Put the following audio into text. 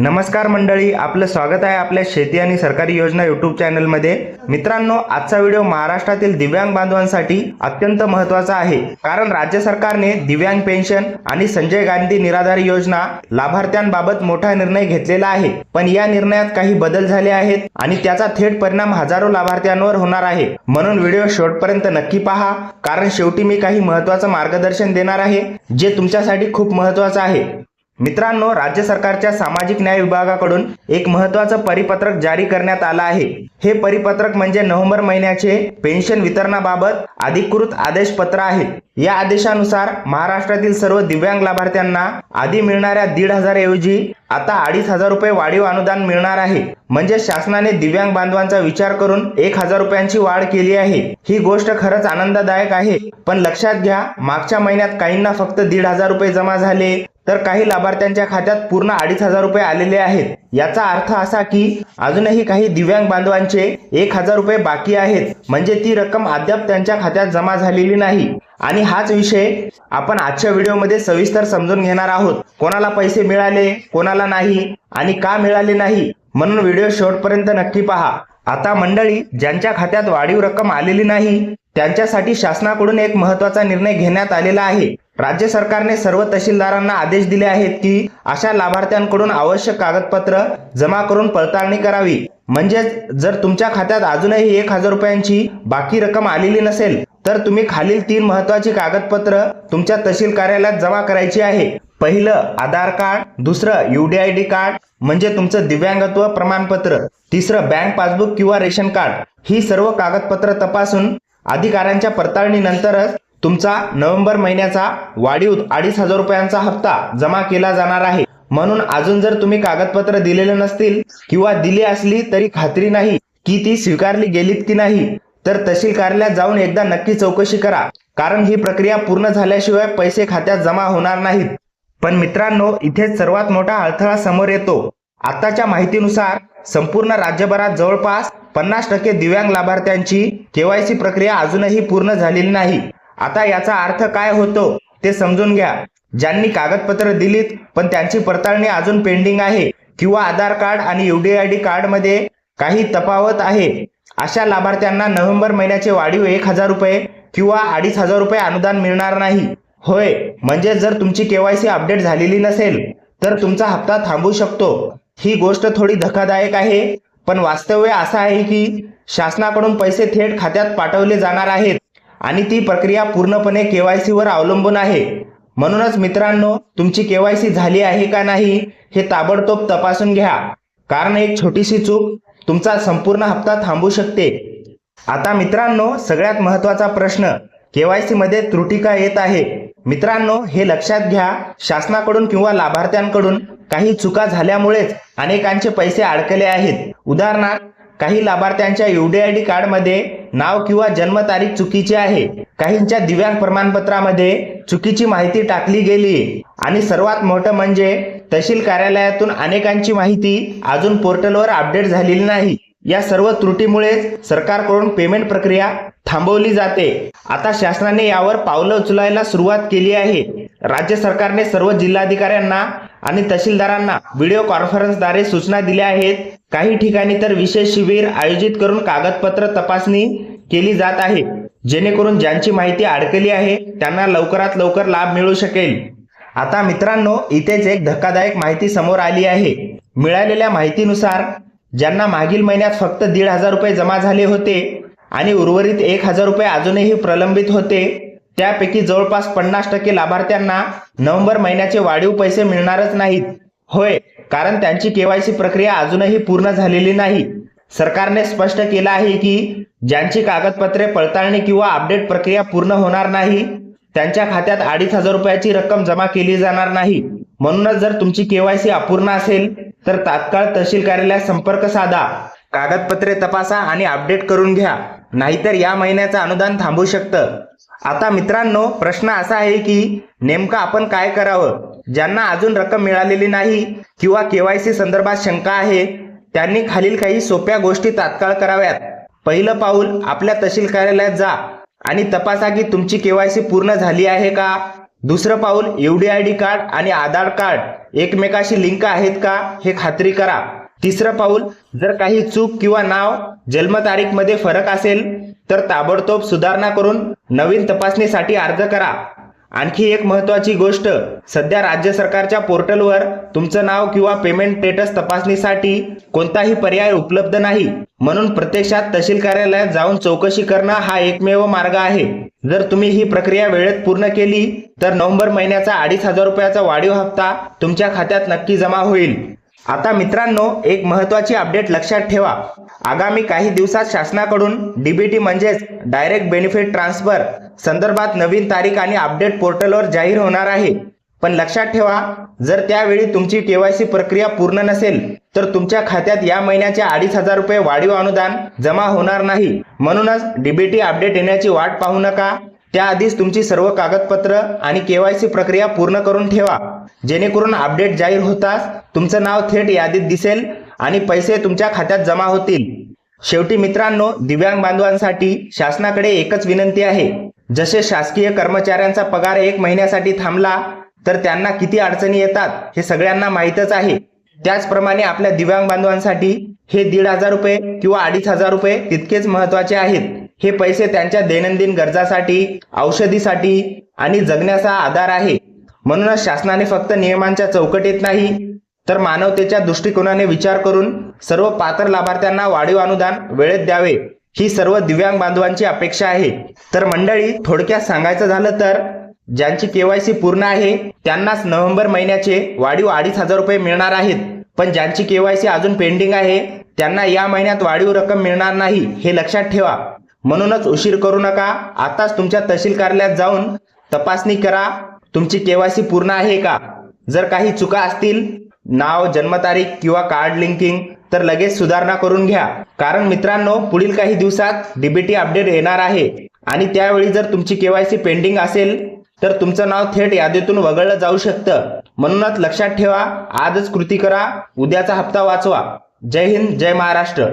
नमस्कार मंडळी आपलं स्वागत आहे आपल्या शेती आणि सरकारी योजना युट्यूब चॅनलमध्ये. मित्रांनो आजचा व्हिडिओ महाराष्ट्रातील दिव्यांग बांधवांसाठी अत्यंत महत्त्वाचा आहे. कारण राज्य सरकारने दिव्यांग पेन्शन आणि संजय गांधी निराधार योजना लाभार्थ्यांबाबत मोठा निर्णय घेतलेला आहे. पण या निर्णयात काही बदल झाले आहेत आणि त्याचा थेट परिणाम हजारो लाभार्थ्यांवर होणार आहे. म्हणून व्हिडिओ शेवटपर्यंत नक्की पहा. कारण शेवटी मी काही महत्त्वाचं मार्गदर्शन देणार आहे जे तुमच्यासाठी खूप महत्त्वाचं आहे. मित्रांनो राज्य सरकारच्या सामाजिक न्याय विभागाकडून एक महत्वाचं परिपत्रक जारी करण्यात आलं आहे. हे परिपत्रक म्हणजे नोव्हेंबर महिन्याचे पेन्शन वितरणाबाबत अधिकृत आदेश पत्र आहे. या आदेशानुसार महाराष्ट्रातील सर्व दिव्यांग लाभार्थ्यांना आधी मिळणाऱ्या दीड हजार ऐवजी आता अडीच हजार रुपये वाढीव अनुदान मिळणार आहे. म्हणजे शासनाने दिव्यांग बांधवांचा विचार करून एक हजार रुपयांची वाढ केली आहे. ही गोष्ट खरंच आनंददायक आहे. पण लक्षात घ्या मागच्या महिन्यात काहींना फक्त दीड हजार रुपये जमा झाले तर काही लाभार्थ्यांच्या खात्यात पूर्ण अडीच हजार रुपये आलेले आहेत. याचा अर्थ असा की अजूनही काही दिव्यांग बांधवांचे एक हजार रुपये बाकी आहेत. म्हणजे ती रक्कम अद्याप त्यांच्या खात्यात जमा झालेली नाही. आणि हाच विषय आपण आजच्या व्हिडिओमध्ये सविस्तर समजून घेणार आहोत. कोणाला पैसे मिळाले कोणाला नाही आणि का मिळाले नाही म्हणून व्हिडिओ शेवटपर्यंत नक्की पहा. आता मंडळी ज्यांच्या खात्यात वाढीव रक्कम आलेली नाही त्यांच्यासाठी शासनाकडून एक महत्त्वाचा निर्णय घेण्यात आलेला आहे. राज्य सरकारने सर्व तहसीलदारांना आदेश दिले आहेत की अशा लाभार्थ्यांकडून आवश्यक कागदपत्र जमा करून पडताळणी करावी. म्हणजेच जर तुमच्या खात्यात अजूनही एक हजार रुपयांची बाकी रक्कम आलेली नसेल तर तुम्ही खालील तीन महत्वाची कागदपत्र तुमच्या तहसील कार्यालयात जमा करायची आहे. पहिलं आधार कार्ड. दुसरं यूडीआयडी कार्ड. म्हणजे तुमचं दिव्यांगत्व प्रमाणपत्र. तिसरं बँक पासबुक किंवा रेशन कार्ड. ही सर्व कागदपत्र तपासून अधिकाऱ्यांच्या पडताळणीनंतरच तुमचा नोव्हेंबर महिन्याचा वाढीव अडीच हजार रुपयांचा हप्ता जमा केला जाणार आहे. म्हणून अजून जर तुम्ही कागदपत्र दिलेले नसतील किंवा दिली असली तरी खात्री नाही की ती स्वीकारली गेलीत की नाही तर तहसील कार्यालयात जाऊन एकदा नक्की चौकशी करा. कारण ही प्रक्रिया पूर्ण झाल्याशिवाय पैसे खात्यात जमा होणार नाहीत. पण मित्रांनो इथे सर्वात मोठा अडथळा समोर येतो. आताच्या माहितीनुसार संपूर्ण राज्यभरात जवळपास पन्नास टक्के दिव्यांग लाभार्थ्यांची केवायसी प्रक्रिया अजूनही पूर्ण झालेली नाही. आता याचा अर्थ काय होतो ते समजून घ्या. ज्यांनी कागदपत्र दिलीत पण त्यांची पडताळणी अजून पेंडिंग आहे किंवा आधार कार्ड आणि युडीआयडी कार्डमध्ये काही तफावत आहे. अशा लाभार्थ्यांना नोव्हेंबर महिन्याचे वाढीव एक हजार रुपये किंवा अडीच हजार रुपये अनुदान मिळणार नाही. होय म्हणजे जर तुमची केवायसी अपडेट झालेली नसेल तर तुमचा हप्ता थांबू शकतो. ही गोष्ट थोडी धक्कादायक आहे पण वास्तव्य असं आहे की शासनाकडून पैसे थेट खात्यात पाठवले जाणार आहेत. आणि ती प्रक्रिया पूर्णपणे के वाय सीवर अवलंबून आहे. म्हणूनच मित्रांनो तुमची केवायसी झाली आहे का नाही हे ताबडतोब तपासून घ्या. कारण एक छोटीशी चूक तुमचा संपूर्ण हप्ता थांबू शकते. आता मित्रांनो सगळ्यात महत्त्वाचा प्रश्न केवायसी मध्ये त्रुटी का येत आहे? मित्रांनो हे लक्षात घ्या शासनाकडून किंवा लाभार्थ्यांकडून काही चुका झाल्यामुळेच अनेकांचे पैसे अडकले आहेत. उदाहरणार्थ काही लाभार्थ्यांच्या युडी आय डी कार्डमध्ये नाव किंवा जन्मतारीख चुकीची आहे. काहींच्या दिव्यांग प्रमाणपत्रामध्ये चुकीची माहिती टाकली गेली. आणि सर्वात मोठं म्हणजे तहसील कार्यालयातून अनेकांची माहिती अजून पोर्टलवर अपडेट झालेली नाही. या सर्व त्रुटीमुळेच सरकारकडून पेमेंट प्रक्रिया थांबवली जाते. आता शासनाने यावर पावलं उचलायला सुरुवात केली आहे. राज्य सरकारने सर्व जिल्हाधिकाऱ्यांना आणि तहसीलदारांना व्हिडिओ कॉन्फरन्सद्वारे सूचना दिल्या आहेत. काही ठिकाणी तर विशेष शिबिर आयोजित करून कागदपत्र तपासणी केली जात आहे जेणेकरून ज्यांची माहिती अडकली आहे त्यांना लवकरात लवकर लाभ मिळू शकेल. आता मित्रांनो इथेच एक धक्कादायक माहिती समोर आली आहे. मिळालेल्या माहितीनुसार ज्यांना मागील महिन्यात फक्त दीड हजार रुपये जमा झाले होते आणि उर्वरित एक हजार रुपये अजूनही प्रलंबित होते त्यापैकी जवळपास पन्नास टक्के लाभार्थ्यांना नोव्हेंबर महिन्याचे वाढीव पैसे मिळणारच नाहीत. होय कारण त्यांची केवायसी प्रक्रिया अजूनही पूर्ण झालेली नाही. सरकारने स्पष्ट केलं आहे की ज्यांची कागदपत्रे पडताळणी किंवा अपडेट प्रक्रिया पूर्ण होणार नाही त्यांच्या खात्यात अडीच हजार रुपयाची रक्कम जमा केली जाणार नाही. म्हणूनच जर तुमची केवायसी अपूर्ण असेल तर तात्काळ तहसील कार्यालयात संपर्क साधा. कागदपत्रे तपासा आणि अपडेट करून घ्या. नाहीतर या महिन्याचं अनुदान थांबू शकतं. आता मित्रांनो प्रश्न असा आहे की नेमकं आपण काय करावं? ज्यांना अजून रक्कम मिळालेली नाही किंवा केवायसी संदर्भात शंका आहे त्यांनी खालील काही सोप्या गोष्टी तात्काळ कराव्यात. पहिलं पाऊल आपल्या तहसील कार्यालयात जा आणि तपासा की तुमची केवायसी पूर्ण झाली आहे का? दुसरं पाऊल एवढी आय डी कार्ड आणि आधार कार्ड एकमेकाशी लिंक आहेत का? हे खात्री करा. तिसरं पाऊल जर काही चूक किंवा नाव जन्मतारीखमध्ये फरक असेल तर ताबडतोब सुधारणा करून नवीन तपासणीसाठी अर्ज करा. आणखी एक महत्वाची गोष्ट सध्या राज्य सरकारच्या पोर्टलवर तुमचं नाव किंवा पेमेंट स्टेटस तपासणीसाठी कोणताही पर्याय उपलब्ध नाही. म्हणून प्रत्यक्षात तहसील कार्यालयात जाऊन चौकशी करणं हा एकमेव मार्ग आहे. जर तुम्ही ही प्रक्रिया वेळेत पूर्ण केली तर नोव्हेंबर महिन्याचा अडीच हजार रुपयाचा वाढीव हप्ता तुमच्या खात्यात नक्की जमा होईल. आता मित्रांनो एक महत्वाची अपडेट लक्षात ठेवा. आगामी काही दिवसात शासनाकडून डीबीटी म्हणजेच डायरेक्ट बेनिफिट ट्रान्सफर संदर्भात नवीन तारीख आणि अपडेट पोर्टलवर जाहीर होणार आहे. पण लक्षात ठेवा जर त्यावेळी तुमची केवायसी प्रक्रिया पूर्ण नसेल तर तुमच्या खात्यात या महिन्याचे अडीच हजार रुपये वाढीव अनुदान जमा होणार नाही. म्हणूनच डीबीटी अपडेट येण्याची वाट पाहू नका. त्याआधीच तुमची सर्व कागदपत्र आणि केवायसी प्रक्रिया पूर्ण करून ठेवा. जेणेकरून अपडेट जाहीर होताच तुमचं नाव थेट यादीत दिसेल आणि पैसे तुमच्या खात्यात जमा होतील. शेवटी मित्रांनो दिव्यांग बांधवांसाठी शासनाकडे एकच विनंती आहे. जसे शासकीय कर्मचाऱ्यांचा पगार एक महिन्यासाठी थांबला तर त्यांना किती अडचणी येतात हे सगळ्यांना माहीतच आहे. त्याचप्रमाणे आपल्या दिव्यांग बांधवांसाठी हे दीड हजार रुपये किंवा अडीच हजार रुपये तितकेच महत्त्वाचे आहेत. हे पैसे त्यांच्या दैनंदिन गरजासाठी औषधीसाठी आणि जगण्याचा आधार आहे. म्हणूनच शासनाने फक्त नियमांच्या चौकटीत नाही तर मानवतेच्या दृष्टिकोनाने विचार करून सर्व पात्र लाभार्थ्यांना वाढीव अनुदान वेळेत द्यावे ही सर्व दिव्यांग बांधवांची अपेक्षा आहे. तर मंडळी थोडक्यात सांगायचं झालं तर ज्यांची केवायसी पूर्ण आहे त्यांनाच नोव्हेंबर महिन्याचे वाढीव अडीच हजार रुपये मिळणार आहेत. पण ज्यांची केवायसी अजून पेंडिंग आहे त्यांना या महिन्यात वाढीव रक्कम मिळणार नाही हे लक्षात ठेवा. म्हणूनच उशीर करू नका. आताच तुमच्या तहसील कार्यालयात जाऊन तपासणी करा. तुमची केवायसी पूर्ण आहे का? जर काही चुका असतील नाव जन्मतारीख किंवा कार्ड लिंकिंग तर लगेच सुधारणा करून घ्या. कारण मित्रांनो पुढील काही दिवसात डीबीटी अपडेट येणार आहे. आणि त्यावेळी जर तुमची केवायसी पेंडिंग असेल तर तुमचं नाव थेट यादीतून वगळलं जाऊ शकतं. म्हणूनच लक्षात ठेवा आजच कृती करा. उद्याचा हप्ता वाचवा. जय हिंद जय महाराष्ट्र.